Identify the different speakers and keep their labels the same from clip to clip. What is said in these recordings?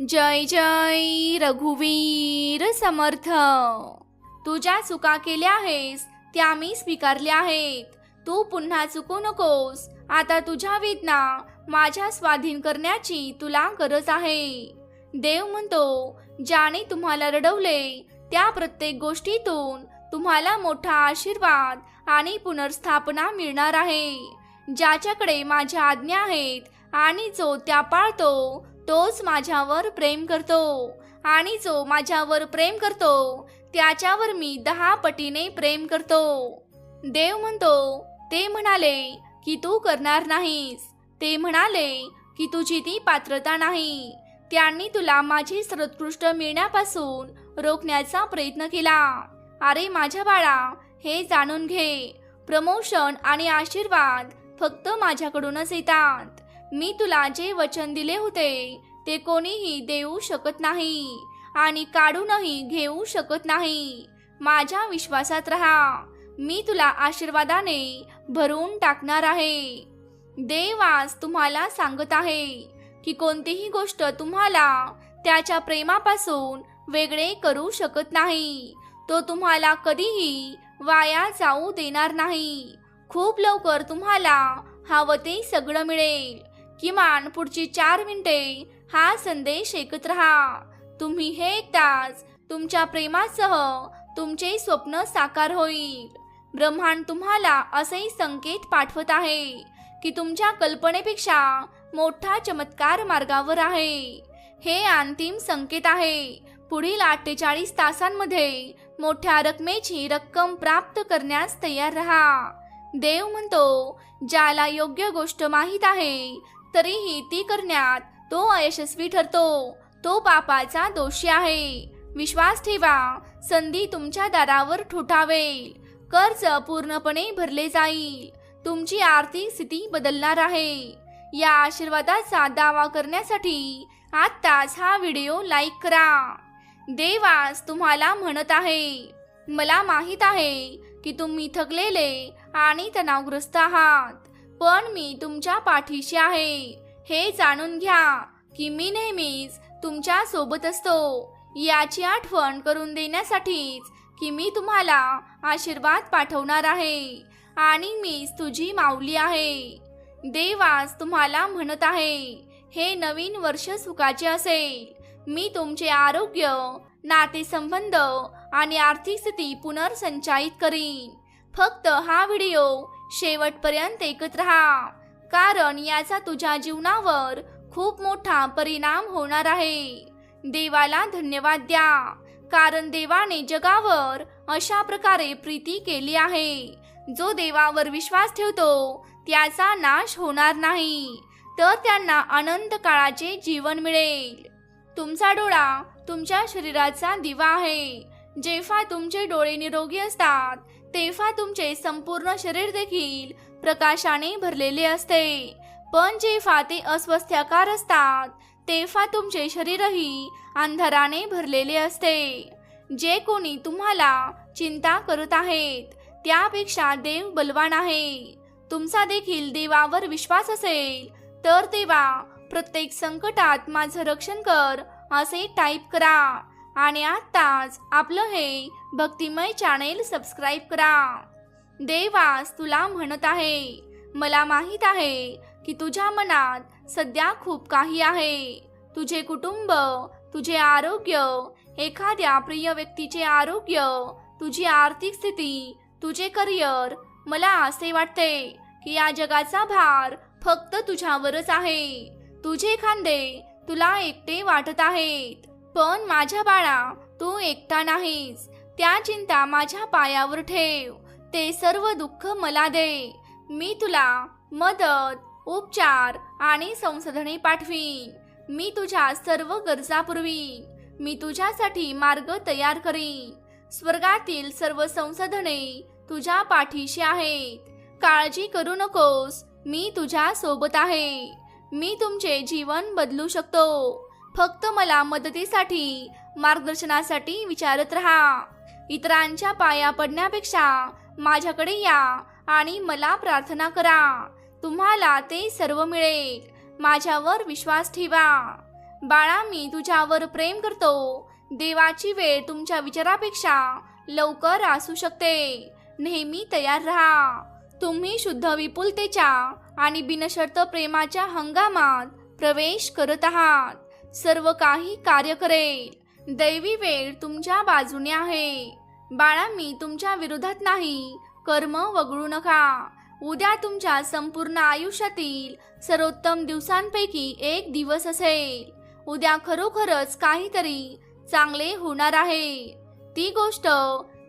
Speaker 1: जय जय रघुवीर समर्थ. तू ज्या चुका केल्या आहेस त्या मी स्वीकारल्या आहेत. तू पुन्हा चुकू नकोस. आता तुझ्या वेदना माझ्या स्वाधीन करण्याची तुला गरज आहे. देव म्हणतो ज्याने तुम्हाला रडवले त्या प्रत्येक गोष्टीतून तुम्हाला मोठा आशीर्वाद आणि पुनर्स्थापना मिळणार आहे. ज्याच्याकडे माझ्या आज्ञा आहेत आणि जो त्या पाळतो तोच माझ्यावर प्रेम करतो आणि जो माझ्यावर प्रेम करतो त्याच्यावर मी दहा पटीने प्रेम करतो. देव म्हणतो ते म्हणाले की तू करणार नाहीस. ते म्हणाले की तुझी ती पात्रता नाही. त्यांनी तुला माझी सर्वोत्कृष्ट मिळण्यापासून रोखण्याचा प्रयत्न केला. अरे माझ्या बाळा हे जाणून घे. प्रमोशन आणि आशीर्वाद फक्त माझ्याकडूनच येतात. मी तुला जे वचन दिले होते ते कोणीही देऊ शकत नाही आणि काढूनही घेऊ शकत नाही. माझ्या विश्वासात राहा. मी तुला आशीर्वादाने भरून टाकणार आहे. देव आज तुम्हाला सांगत आहे की कोणतीही गोष्ट तुम्हाला त्याच्या प्रेमापासून वेगळे करू शकत नाही. तो तुम्हाला कधीही वाया जाऊ देणार नाही. खूप लवकर तुम्हाला हवं ते सगळं मिळेल. किमान पुढची चार मिनिटे हा संदेश ऐकत राहा. तुम्ही हे ऐकताच तुमच्या प्रेमासह तुमचे स्वप्न साकार होईल. ब्रह्मांड तुम्हाला असेही संकेत पाठवत आहे की तुमच्या कल्पनेपेक्षा मोठा चमत्कार मार्गावर आहे. हे अंतिम संकेत आहे. पुढील अठ्ठेचाळीस तासांमध्ये मोठ्या रकमेची रक्कम प्राप्त करण्यास तयार राहा. देव म्हणतो ज्याला योग्य गोष्ट माहीत आहे तरीही ती करण्यात तो अयशस्वी ठरतो. तो पापाचा दोषी आहे. विश्वास ठेवा. संधी तुमच्या दारावर ठोठावेल. कर्ज पूर्णपणे भरले जाईल. तुमची आर्थिक स्थिती बदलणार आहे. या आशीर्वादाचा दावा करण्यासाठी आत्ताच हा व्हिडिओ लाईक करा. देवास तुम्हाला म्हणत आहे. मला माहीत आहे की तुम्ही थकलेले आणि तणावग्रस्त आहात. पण मी तुमच्या पाठीशी आहे. हे जाणून घ्या की मी नेहमीच तुमच्यासोबत असतो. याची आठवण करून देण्यासाठीच की मी तुम्हाला आशीर्वाद पाठवणार आहे आणि मीच तुझी माऊली आहे. देवास तुम्हाला म्हणत आहे हे नवीन वर्ष सुखाचे असेल. मी तुमचे आरोग्य नातेसंबंध आणि आर्थिक स्थिती पुनर्संचालित करीन. फक्त हा व्हिडिओ शेवटपर्यंत ऐकत राहा. कारण याचा तुझ्या जीवनावर खूप मोठा परिणाम होणार आहे. देवाला धन्यवाद द्या. कारण देवाने जगावर अशा प्रकारे प्रीती केली आहे. जो देवावर विश्वास ठेवतो त्याचा नाश होणार नाही. तर त्यांना अनंत काळाचे जीवन मिळेल. तुमचा डोळा तुमच्या शरीराचा दिवा आहे. जेव्हा तुमचे डोळे निरोगी असतात तेव्हा तुमचे संपूर्ण शरीर देखील प्रकाशाने भरलेले असते. पण जेव्हा ते अस्वस्थ्याकार असतात तेव्हा तुमचे शरीरही अंधाराने भरलेले असते. जे कोणी तुम्हाला चिंता करत आहेत त्यापेक्षा देव बलवान आहे. तुमचा देखील देवावर विश्वास असेल तर देवा प्रत्येक संकटात माझं रक्षण कर असे टाईप करा. आणि आत्ताच आपलं हे भक्तिमय चॅनेल सबस्क्राईब करा. देवास तुला म्हणत आहे मला माहीत आहे की तुझ्या मनात सध्या खूप काही आहे. तुझे कुटुंब तुझे आरोग्य एखाद्या प्रिय व्यक्तीचे आरोग्य तुझी आर्थिक स्थिती तुझे करिअर मला असे वाटते की या जगाचा भार फक्त तुझ्यावरच आहे. तुझे खांदे तुला एकटे वाटत आहेत पण माझ्या बाळा तू एकटा नाहीस. त्या चिंता माझ्या पायावर ठेव. ते सर्व दुःख मला दे. मी तुला मदत उपचार आणि संसाधने पाठवीन. मी तुझ्या सर्व गरजा पुरवीन. मी तुझ्यासाठी मार्ग तयार करीन. स्वर्गातील सर्व संसाधने तुझ्या पाठीशी आहेत. काळजी करू नकोस. मी तुझ्या सोबत आहे. मी तुमचे जीवन बदलू शकतो. फक्त मला मदतीसाठी मार्गदर्शनासाठी विचारत राहा. इतरांच्या पाया पडण्यापेक्षा माझ्याकडे या आणि मला प्रार्थना करा. तुम्हाला ते सर्व मिळेल. माझ्यावर विश्वास ठेवा. बाळा मी तुझ्यावर प्रेम करतो. देवाची वेळ तुमच्या विचारापेक्षा लवकर असू शकते. नेहमी तयार राहा. तुम्ही शुद्ध विपुलतेच्या आणि बिनशर्त प्रेमाच्या हंगामात प्रवेश करत आहात. सर्व काही कार्य करेल. दैवी वेळ तुमच्या बाजूने आहे. बाळा मी तुमच्या विरोधात नाही. कर्म वगळू नका. उद्या तुमच्या संपूर्ण आयुष्यातील सर्वोत्तम दिवसांपैकी एक दिवस असेल. उद्या खरोखरच काहीतरी चांगले होणार आहे. ती गोष्ट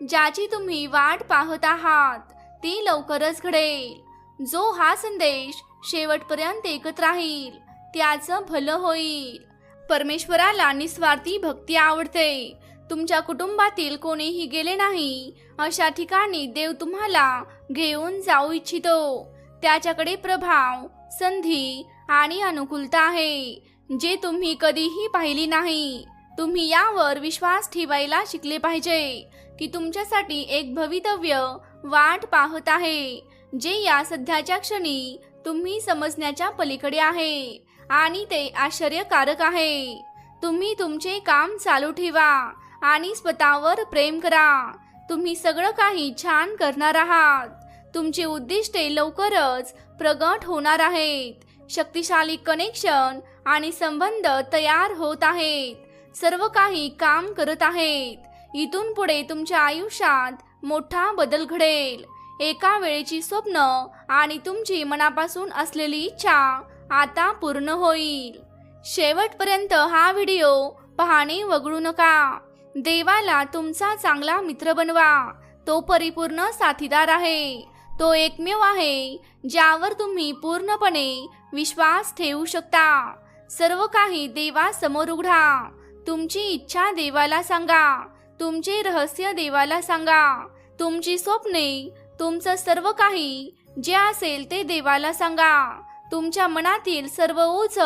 Speaker 1: ज्याची तुम्ही वाट पाहत आहात ती लवकरच घडेल. जो हा संदेश शेवटपर्यंत ऐकत राहील त्याचं भलं होईल. परमेश्वराला निस्वार्थी भक्ती आवडते. तुमच्या कुटुंबातील कोणीही गेले नाही. अशा ठिकाणी देव तुम्हाला घेऊन जाऊ इच्छितो. त्याच्याकडे प्रभाव संधी आणि अनुकूलता आहे. जे तुम्ही कधीही पाहिली नाही तुम्ही यावर विश्वास ठेवायला शिकले पाहिजे की तुमच्यासाठी एक भवितव्य वाट पाहत आहे जे या सध्याच्या क्षणी तुम्ही समजण्याच्या पलीकडे आहे. आणि ते आश्चर्यकारक आहे. तुम्ही तुमचे काम चालू ठेवा आणि स्वतःवर प्रेम करा. तुम्ही सगळं काही छान करणार आहात. तुमची उद्दिष्टे लवकरच प्रगट होणार आहेत. शक्तिशाली कनेक्शन आणि संबंध तयार होत आहेत. सर्व काही काम करत आहेत. इथून पुढे तुमच्या आयुष्यात मोठा बदल घडेल. एका वेळेची स्वप्न आणि तुमची मनापासून असलेली इच्छा आता पूर्ण होईल. शेवटपर्यंत हा व्हिडिओ पाहणे वगळू नका. देवाला तुमचा चांगला मित्र बनवा. तो परिपूर्ण साथीदार आहे. तो एकमेव आहे ज्यावर तुम्ही पूर्णपणे विश्वास ठेवू शकता. सर्व काही देवासमोर उघडा. तुमची इच्छा देवाला सांगा. तुमचे रहस्य देवाला सांगा. तुमची स्वप्ने तुमचं सर्व काही जे असेल ते देवाला सांगा. तुमच्या मनातील सर्व ओझ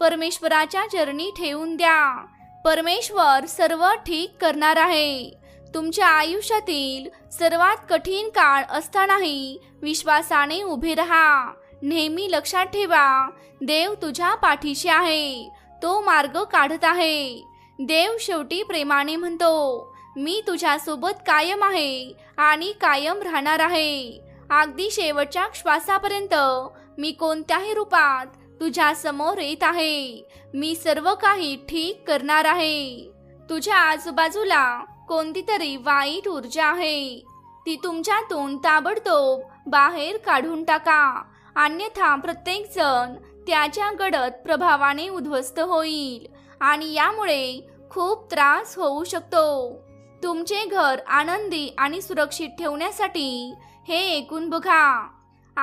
Speaker 1: परमेश्वराच्या चरणी ठेवून द्या. परमेश्वर सर्व ठीक करणार आहे. तुमच्या आयुष्यातील सर्वात कठीण काळ असतानाही विश्वासाने उभे राहा. नेहमी लक्षात ठेवा देव तुझ्या पाठीशी आहे. तो मार्ग काढत आहे. देव शेवटी प्रेमाने म्हणतो मी तुझ्यासोबत कायम आहे आणि कायम राहणार आहे. अगदी शेवटच्या श्वासापर्यंत मी कोणत्याही रूपात तुझ्या समोर येत आहे. मी सर्व काही ठीक करणार आहे. तुझ्या आजूबाजूला कोणती तरी वाईट ऊर्जा आहे. ती तुमच्यातून ताबडतोब बाहेर काढून टाका. अन्यथा प्रत्येक जण त्याच्या गडद प्रभावाने उद्ध्वस्त होईल आणि यामुळे खूप त्रास होऊ शकतो. तुमचे घर आनंदी आणि सुरक्षित ठेवण्यासाठी हे ऐकून बघा.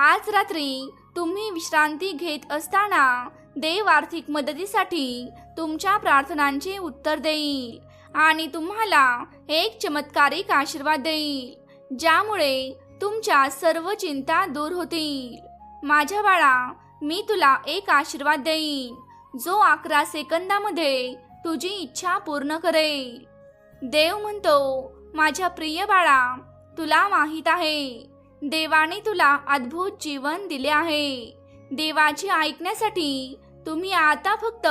Speaker 1: आज रात्री तुम्ही विश्रांती घेत असताना देव आर्थिक मदतीसाठी तुमच्या प्रार्थनांचे उत्तर देईल आणि तुम्हाला एक चमत्कारिक आशीर्वाद देईल ज्यामुळे तुमच्या सर्व चिंता दूर होतील. माझ्या बाळा मी तुला एक आशीर्वाद देईन जो अकरा सेकंदामध्ये तुझी इच्छा पूर्ण करेल. देव म्हणतो माझ्या प्रिय बाळा तुला माहीत आहे देवाने तुला अद्भुत जीवन दिले आहे. देवाची ऐकण्यासाठी तुम्ही आता फक्त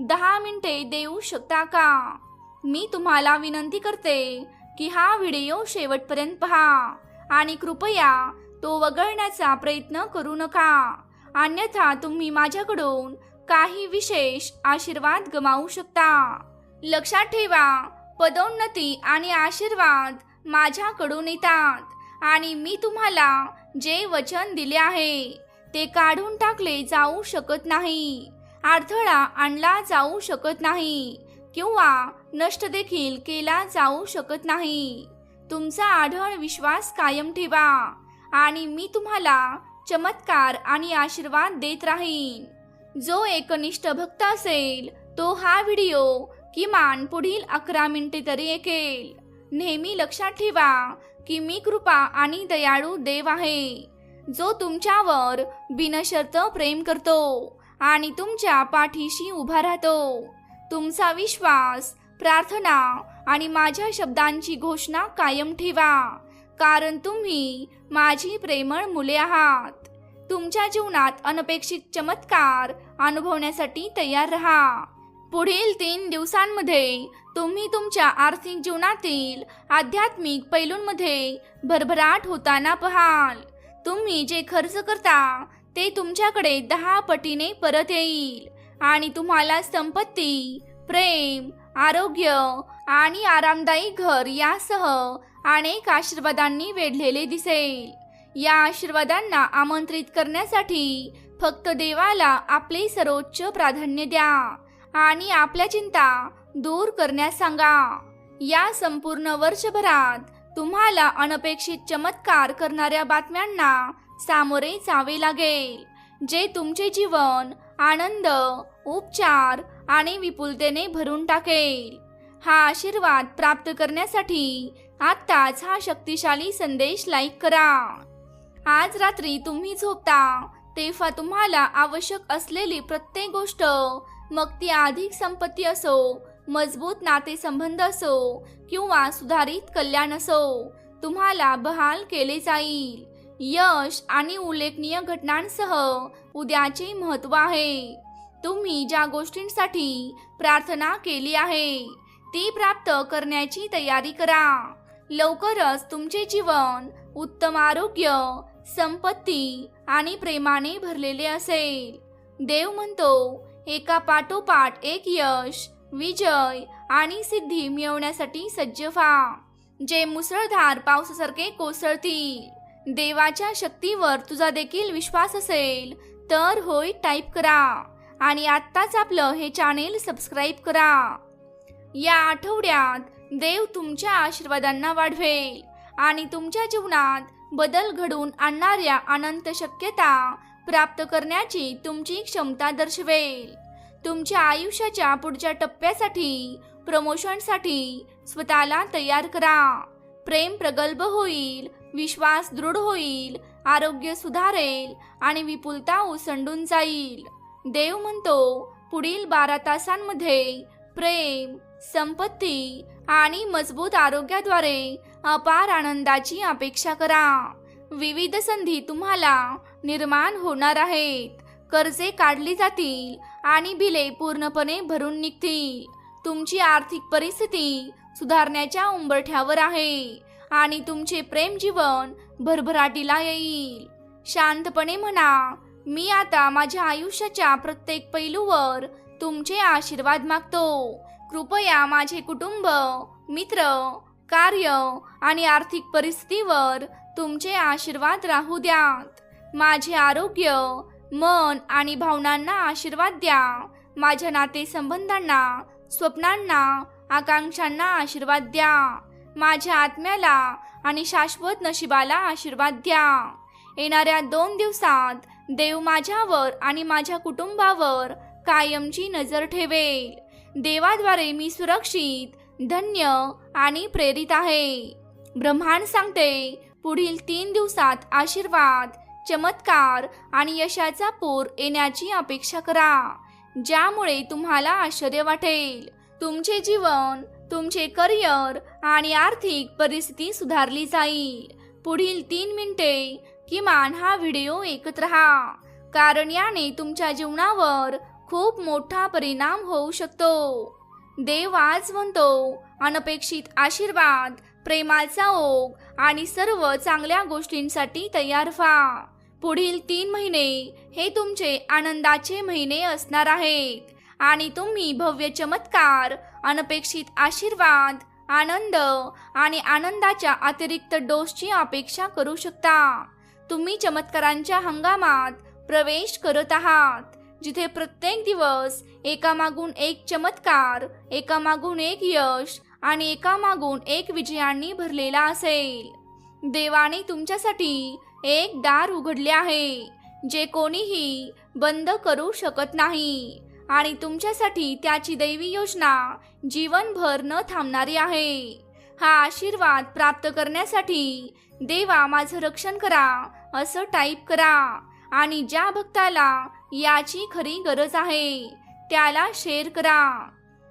Speaker 1: दहा मिनिटे देऊ शकता का? मी तुम्हाला विनंती करते की हा व्हिडिओ शेवटपर्यंत पहा आणि कृपया तो वगळण्याचा प्रयत्न करू नका. अन्यथा तुम्ही माझ्याकडून काही विशेष आशीर्वाद गमावू शकता. लक्षात ठेवा पदोन्नती आणि आशीर्वाद माझ्याकडून येतात. आणि मी तुम्हाला जे वचन दिले आहे ते काढून टाकले जाऊ शकत नाही. अडथळा आणला जाऊ शकत नाही किंवा नष्ट देखील केला जाऊ शकत नाही. तुमचा आढळ विश्वास कायम ठेवा आणि मी तुम्हाला चमत्कार आणि आशीर्वाद देत राहीन. जो एकनिष्ठ भक्त असेल तो हा व्हिडिओ किमान पुढील अकरा मिनिटे तरी ऐकेल. नेहमी लक्षात ठेवा की मी कृपा आणि दयाळू देव आहे. जो तुमच्यावर बिनशर्त प्रेम करतो आणि तुमच्या पाठीशी उभा राहतो. तुमचा विश्वास प्रार्थना आणि माझ्या शब्दांची घोषणा कायम ठेवा कारण तुम्ही माझी प्रेमळ मुले आहात. तुमच्या जीवनात अनपेक्षित चमत्कार अनुभवण्यासाठी तयार राहा. पुढील तीन दिवसांमध्ये तुम्ही तुमच्या आर्थिक जीवनातील आध्यात्मिक पैलूंमध्ये भरभराट होताना पाहाल. तुम्ही जे खर्च करता ते तुमच्याकडे दहा पटीने परत येईल आणि तुम्हाला संपत्ती प्रेम आरोग्य आणि आरामदायी घर यासह अनेक आशीर्वादांनी वेढलेले दिसेल. या आशीर्वादांना आमंत्रित करण्यासाठी फक्त देवाला आपले सर्वोच्च प्राधान्य द्या. आणि आपल्या चिंता दूर करण्यास सांगा. या संपूर्ण वर्षभरात तुम्हाला अनपेक्षित चमत्कार करणाऱ्या बातम्यांना सामोरे जावे लागेल जे तुमचे जीवन आनंद उपचार आणि विपुलतेने भरून टाकेल. हा आशीर्वाद प्राप्त करण्यासाठी आत्ताच हा शक्तिशाली संदेश लाईक करा. आज रात्री तुम्ही झोपता तेव्हा तुम्हाला आवश्यक असलेली प्रत्येक गोष्ट मग ती अधिक संपत्ती असो मजबूत नातेसंबंध असो किंवा सुधारित कल्याण असो तुम्हाला बहाल केले जाईल. यश आणि उल्लेखनीय घटनांसह उद्याचे महत्त्व आहे. तुम्ही ज्या गोष्टींसाठी प्रार्थना केली आहे ती प्राप्त करण्याची तयारी करा. लवकरच तुमचे जीवन उत्तम आरोग्य संपत्ती आणि प्रेमाने भरलेले असेल. देव म्हणतो एका पाठोपाठ एक यश विजय आणि सिद्धी मिळवण्यासाठी सज्ज व्हा. जे मुसळधार पावसासारखे कोसळतील. देवाच्या शक्तीवर तुझा देखील विश्वास असेल तर होय टाईप करा. आणि आत्ताच आपलं हे चॅनेल सबस्क्राईब करा. या आठवड्यात देव तुमच्या आशीर्वादांना वाढवेल आणि तुमच्या जीवनात बदल घडून आणणाऱ्या अनंत शक्यता प्राप्त करण्याची तुमची क्षमता दर्शवेल. तुमच्या आयुष्याच्या पुढच्या टप्प्यासाठी प्रमोशनसाठी स्वतःला तयार करा. प्रेम प्रगल्भ होईल विश्वास दृढ होईल आरोग्य सुधारेल आणि विपुलता ओसंडून जाईल. देव म्हणतो पुढील बारा तासांमध्ये प्रेम संपत्ती आणि मजबूत आरोग्याद्वारे अपार आनंदाची अपेक्षा करा. विविध संधी तुम्हाला निर्माण होणार आहेत. कर्जे काढली जातील आणि बिले पूर्णपणे भरून निघतील. तुमची आर्थिक परिस्थिती सुधारण्याच्या उंबरठ्यावर आहे आणि तुमचे प्रेम जीवन भरभराटीला येईल. शांतपणे म्हणा मी आता माझ्या आयुष्याच्या प्रत्येक पैलूवर तुमचे आशीर्वाद मागतो. कृपया माझे कुटुंब मित्र कार्य आणि आर्थिक परिस्थितीवर तुमचे आशीर्वाद राहू द्यात. माझे आरोग्य मन आणि भावनांना आशीर्वाद द्या. माझ्या नातेसंबंधांना स्वप्नांना आकांक्षांना आशीर्वाद द्या. माझ्या आत्म्याला आणि शाश्वत नशिबाला आशीर्वाद द्या. येणाऱ्या दोन दिवसात देव माझ्यावर आणि माझ्या कुटुंबावर कायमची नजर ठेवेल. देवाद्वारे मी सुरक्षित धन्य आणि प्रेरित आहे. ब्रह्मांड सांगते पुढील तीन दिवसात आशीर्वाद चमत्कार आणि यशाचा पूर येण्याची अपेक्षा करा. ज्यामुळे तुम्हाला आश्चर्य वाटेल. तुमचे जीवन तुमचे करिअर आणि आर्थिक परिस्थिती सुधारली जाईल. पुढील तीन मिनिटे किमान हा व्हिडिओ ऐकत राहा. कारण याने तुमच्या जीवनावर खूप मोठा परिणाम होऊ शकतो. देव आज म्हणतो अनपेक्षित आशीर्वाद प्रेमाचा ओघ आणि सर्व चांगल्या गोष्टींसाठी तयार व्हा. पुढील तीन महिने हे तुमचे आनंदाचे महिने असणार आहेत. आणि तुम्ही भव्य चमत्कार अनपेक्षित आशीर्वाद आनंद आणि आनंदाच्या अतिरिक्त डोसची अपेक्षा करू शकता. तुम्ही चमत्कारांच्या हंगामात प्रवेश करत आहात जिथे प्रत्येक दिवस एकामागून एक चमत्कार एकामागून एक यश आणि एकामागून एक विजयांनी भरलेला असेल. देवाने तुमच्यासाठी एक दार उघडले आहे जे कोणीही बंद करू शकत नाही. आणि तुमच्यासाठी त्याची दैवी योजना जीवनभर न थांबणारी आहे. हा आशीर्वाद प्राप्त करण्यासाठी देवा माझं रक्षण करा असं टाईप करा. आणि ज्या भक्ताला याची खरी गरज आहे त्याला शेअर करा.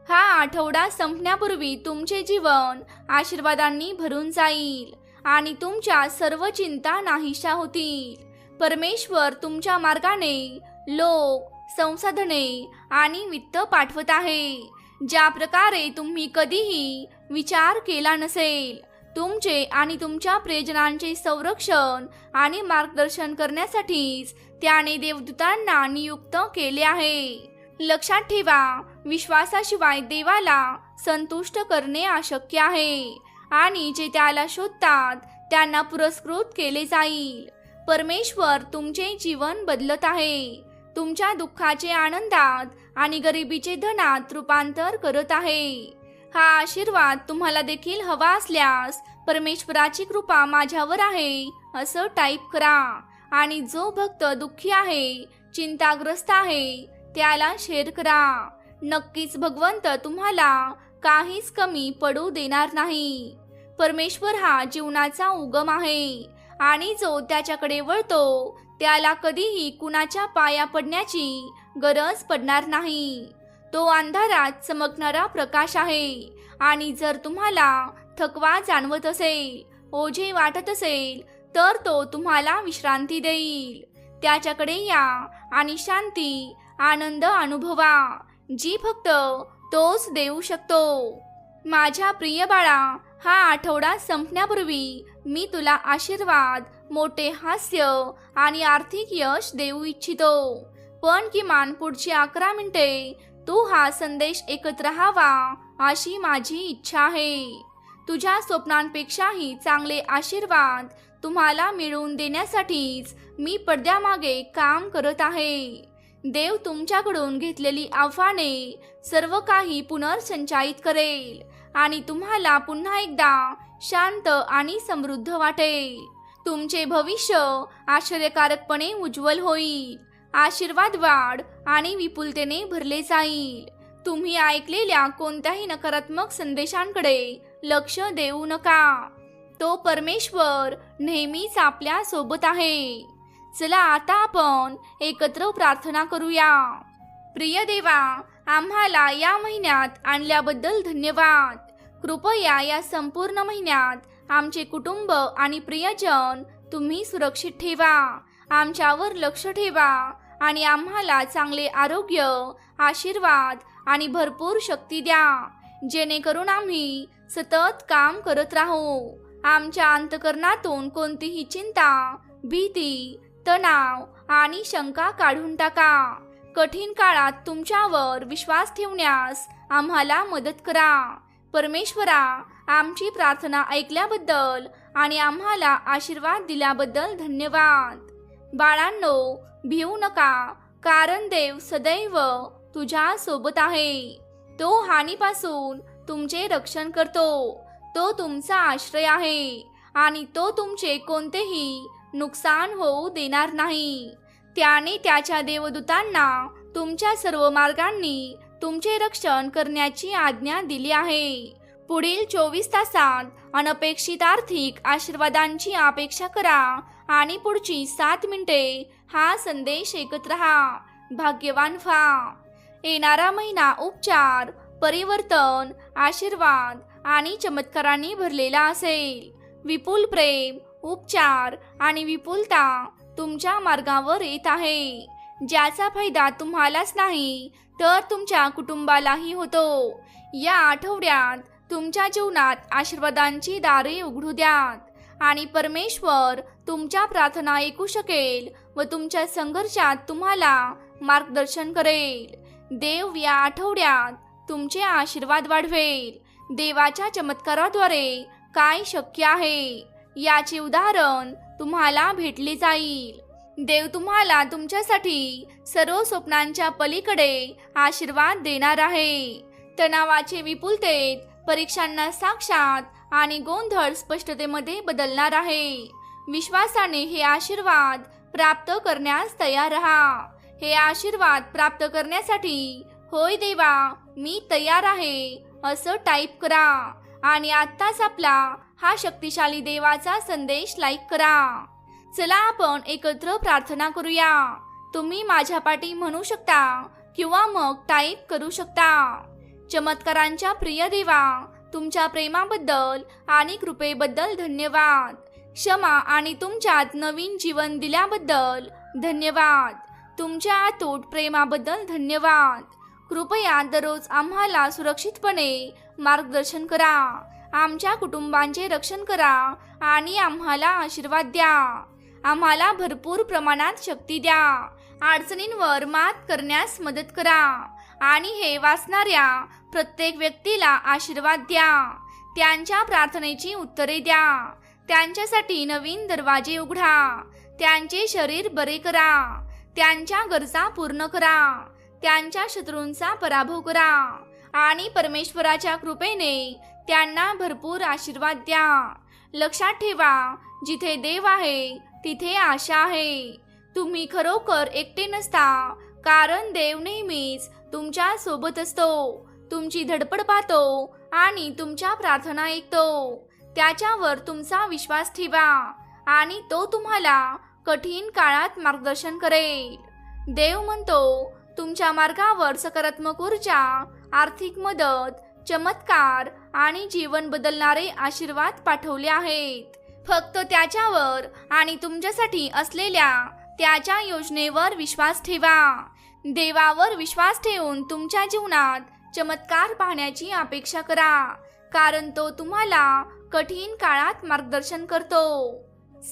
Speaker 1: हा आठवडा संपण्यापूर्वी तुमचे जीवन आशीर्वादांनी भरून जाईल. आणि तुमच्या सर्व चिंता नाहीशा होतील. परमेश्वर तुमच्या मार्गाने लोक संसाधने आणि वित्त पाठवत आहे. ज्या प्रकारे तुम्ही कधीही विचार केला नसेल तुमचे आणि तुमच्या प्रियजनांचे संरक्षण आणि मार्गदर्शन करण्यासाठीच त्याने देवदूतांना नियुक्त केले आहे. लक्षात ठेवा विश्वासाशिवाय देवाला संतुष्ट करणे अशक्य आहे. आणि जे त्याला शोधतात त्यांना पुरस्कृत केले जाईल. परमेश्वर तुमचे जीवन बदलत आहे. तुमच्या दुःखाचे आनंदात आणि गरिबीचे धनात रूपांतर करत आहे. हा आशीर्वाद तुम्हाला देखील हवा असल्यास परमेश्वराची कृपा माझ्यावर आहे असं टाईप करा. आणि जो भक्त दुःखी आहे चिंताग्रस्त आहे त्याला शेअर करा. नक्कीच भगवंत तुम्हाला काहीच कमी पडू देणार नाही. परमेश्वर हा जीवनाचा उगम आहे. आणि जो त्याच्याकडे वळतो त्याला कधीही कुणाच्या पाया पडण्याची गरज पडणार नाही. तो अंधारात चमकणारा प्रकाश आहे. आणि जर तुम्हाला थकवा जाणवत असेल ओझे वाटत असेल तर तो तुम्हाला विश्रांती देईल. त्याच्याकडे या आणि शांती आनंद अनुभवा. जी फक्त तोच देऊ शकतो. माझ्या प्रिय बाळा हा आठवडा संपण्यापूर्वी मी तुला आशीर्वाद मोठे हास्य आणि आर्थिक यश देऊ इच्छितो. पण किमान पुढची अकरा मिनिटे तू हा संदेश एकत्र राहावा अशी माझी इच्छा आहे. तुझ्या स्वप्नांपेक्षाही चांगले आशीर्वाद तुम्हाला मिळवून देण्यासाठीच मी पडद्यामागे काम करत आहे. देव तुमच्याकडून घेतलेली आव्हाने सर्व काही पुनर्संचायित करेल. आणि तुम्हाला पुन्हा एकदा शांत आणि समृद्ध वाटेल. तुमचे भविष्य आश्चर्यकारकपणे उज्ज्वल होईल. आशीर्वाद वाढ आणि विपुलतेने भरले जाईल. तुम्ही ऐकलेल्या कोणत्याही नकारात्मक संदेशांकडे लक्ष देऊ नका. तो परमेश्वर नेहमीच आपल्यासोबत आहे. चला आता आपण एकत्र प्रार्थना करूया. प्रिय देवा आम्हाला या महिन्यात आणल्याबद्दल धन्यवाद. कृपया या संपूर्ण महिन्यात आमचे कुटुंब आणि प्रियजन तुम्ही सुरक्षित ठेवा. आमच्यावर लक्ष ठेवा आणि आम्हाला चांगले आरोग्य आशीर्वाद आणि भरपूर शक्ती द्या. जेणेकरून आम्ही सतत काम करत राहू. आमच्या अंतकरणातून कोणतीही चिंता भीती तणाव आणि शंका काढून टाका. कठीण काळात तुमच्यावर विश्वास ठेवण्यास आम्हाला मदत करा. परमेश्वरा आमची प्रार्थना ऐकल्याबद्दल आणि आम्हाला आशीर्वाद दिल्याबद्दल धन्यवाद. बाळांनो भिवू नका कारण देव सदैव तुझ्या सोबत आहे. तो हानीपासून तुमचे रक्षण करतो. तो तुमचा आश्रय आहे आणि तो तुमचे कोणतेही नुकसान होऊ देणार नाही. त्याने त्याच्या देवदूतांना तुमच्या सर्व मार्गांनी तुमचे रक्षण करण्याची आज्ञा दिली आहे. पुढील चोवीस तासात अनपेक्षित आर्थिक आशीर्वादांची अपेक्षा करा आणि पुढची सात मिनिटे हा संदेश ऐकत राहा. भाग्यवान व्हा. येणारा महिना उपचार परिवर्तन आशीर्वाद आणि चमत्कारांनी भरलेला असेल. विपुल प्रेम उपचार आणि विपुलता तुमच्या मार्गावर येत आहे. ज्याचा फायदा तुम्हालाच नाही तर तुमच्या कुटुंबालाही होतो. या आठवड्यात तुमच्या जीवनात आशीर्वादांची दारे उघडू द्यात आणि परमेश्वर तुमच्या प्रार्थना ऐकू शकेल व तुमच्या संघर्षात तुम्हाला मार्गदर्शन करेल. देव या आठवड्यात तुमचे आशीर्वाद वाढवेल. देवाच्या चमत्काराद्वारे काय शक्य आहे याचे उदाहरण तुम्हाला भेटले जाईल. देव तुम्हाला तुमच्यासाठी सर्व स्वप्नांच्या पलीकडे आशीर्वाद देणार आहे. तणावाचे विपुलतेत परीक्षांना साक्षात आणि गोंधळ स्पष्टतेमध्ये बदलणार आहे. विश्वासाने हे आशीर्वाद प्राप्त करण्यास तयार राहा. हे आशीर्वाद प्राप्त करण्यासाठी होय देवा मी तयार आहे असं टाईप करा. आणि आत्ताच आपला हा शक्तिशाली देवाचा संदेश लाईक करा. चला आपण एकत्र प्रार्थना करूया. तुम्ही माझ्या पाठी म्हणू शकता किंवा मग टाईप करू शकता. चमत्कारांच्या प्रिय देवा तुमच्या प्रेमाबद्दल आणि कृपेबद्दल धन्यवाद. क्षमा आणि तुमच्यात नवीन जीवन दिल्याबद्दल धन्यवाद. तुमच्या अतूट प्रेमाबद्दल धन्यवाद. कृपया दररोज आम्हाला सुरक्षितपणे मार्गदर्शन करा. आमच्या कुटुंबांचे रक्षण करा आणि आम्हाला आशीर्वाद द्या. आम्हाला भरपूर प्रमाणात शक्ती द्या. अडचणींवर मात करण्यास मदत करा. आणि हे वाचणाऱ्या प्रत्येक व्यक्तीला आशीर्वाद द्या. त्यांच्या प्रार्थनेची उत्तरे द्या. त्यांच्यासाठी नवीन दरवाजे उघडा. त्यांचे शरीर बरे करा. त्यांच्या गरजा पूर्ण करा. त्यांच्या शत्रूंचा पराभव करा. आणि परमेश्वराच्या कृपेने त्यांना भरपूर आशीर्वाद द्या. लक्षात ठेवा जिथे देव आहे तिथे आशा आहे. तुम्ही खरोखर एकटे नसता. कारण देव नेहमीच तुमच्यासोबत असतो. तुमची धडपड पाहतो आणि तुमच्या प्रार्थना ऐकतो. त्याच्यावर तुमचा विश्वास ठेवा आणि तो तुम्हाला कठीण काळात मार्गदर्शन करेल. देव म्हणतो तुमच्या मार्गावर सकारात्मक ऊर्जा आर्थिक मदत चमत्कार आणि जीवन बदलणारे आशीर्वाद पाठवले आहेत. फक्त त्याच्यावर आणि तुमच्यासाठी असलेल्या त्याच्या योजनेवर विश्वास ठेवा. देवावर विश्वास ठेवून तुमच्या जीवनात चमत्कार पाहण्याची अपेक्षा करा कारण तो तुम्हाला कठीण काळात मार्गदर्शन करतो.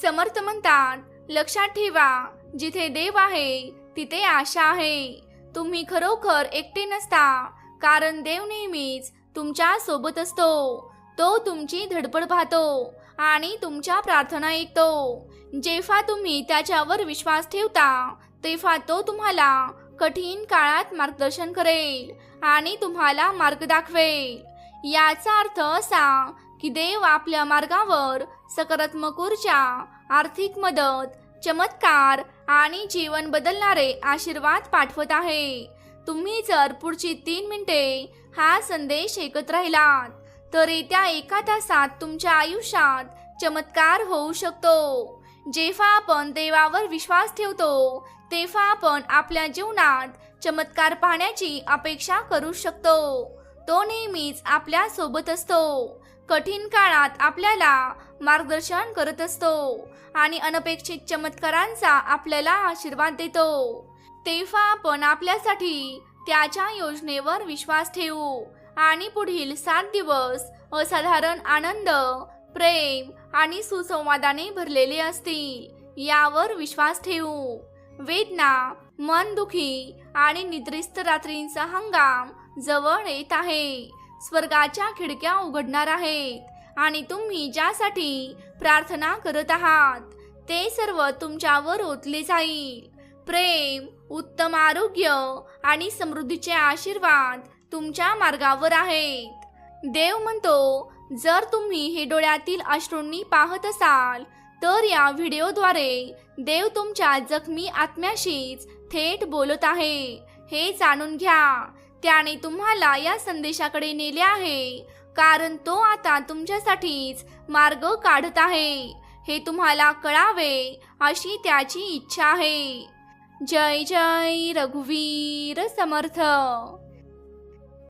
Speaker 1: समर्थ म्हणतात लक्षात ठेवा जिथे देव आहे तिथे आशा आहे. तुम्ही खरोखर एकटे नसता कारण देव नेहमीच तुमच्यासोबत असतो. तो तुमची धडपड पाहतो. आणि तुमच्या प्रार्थना ऐकतो. जेव्हा तुम्ही त्याच्यावर विश्वास ठेवता तेव्हा तो तुम्हाला कठीण काळात मार्गदर्शन करेल आणि तुम्हाला मार्ग दाखवेल. याचा अर्थ असा की देव आपल्या मार्गावर सकारात्मक ऊर्जा आर्थिक मदत चमत्कार आणि जीवन बदलणारे आशीर्वाद पाठवत आहे. तुम्ही जर पुढची तीन मिनिटे हा संदेश ऐकत राहिलात तर येत्या एका तासात तुमच्या आयुष्यात चमत्कार होऊ शकतो. जेव्हा आपण देवावर विश्वास ठेवतो तेव्हा आपण आपल्या जीवनात चमत्कार पाहण्याची अपेक्षा करू शकतो. तो नेहमीच आपल्यासोबत असतो. कठीण काळात आपल्याला मार्गदर्शन करत असतो आणि अनपेक्षित चमत्कारांचा आपल्याला आशीर्वाद देतो. तेव्हा आपण आपल्यासाठी त्याच्या योजनेवर विश्वास ठेवू. आणि पुढील सात दिवस असाधारण आनंद प्रेम आणि सुसंवादाने भरलेले असतील यावर विश्वास ठेवू. वेदना मन दुखी आणि निद्रिस्त रात्रींचा हंगाम जवळ येत आहे. स्वर्गाच्या खिडक्या उघडणार आहेत आणि तुम्ही ज्यासाठी प्रार्थना करत आहात ते सर्व तुमच्यावर ओतले जाईल. प्रेम उत्तम आरोग्य आणि समृद्धीचे आशीर्वाद तुमच्या मार्गावर आहेत. देव म्हणतो जर तुम्ही हे डोळ्यातील अश्रूंनी पाहत असाल तर या व्हिडिओद्वारे देव तुमच्या जखमी आत्म्याशीच थेट बोलत आहे. हे जाणून घ्या. त्याने तुम्हाला या संदेशाकडे नेले आहे कारण तो आता तुमच्यासाठीच मार्ग काढत आहे. हे तुम्हाला कळावे अशी त्याची इच्छा आहे. जय जय रघुवीर समर्थ.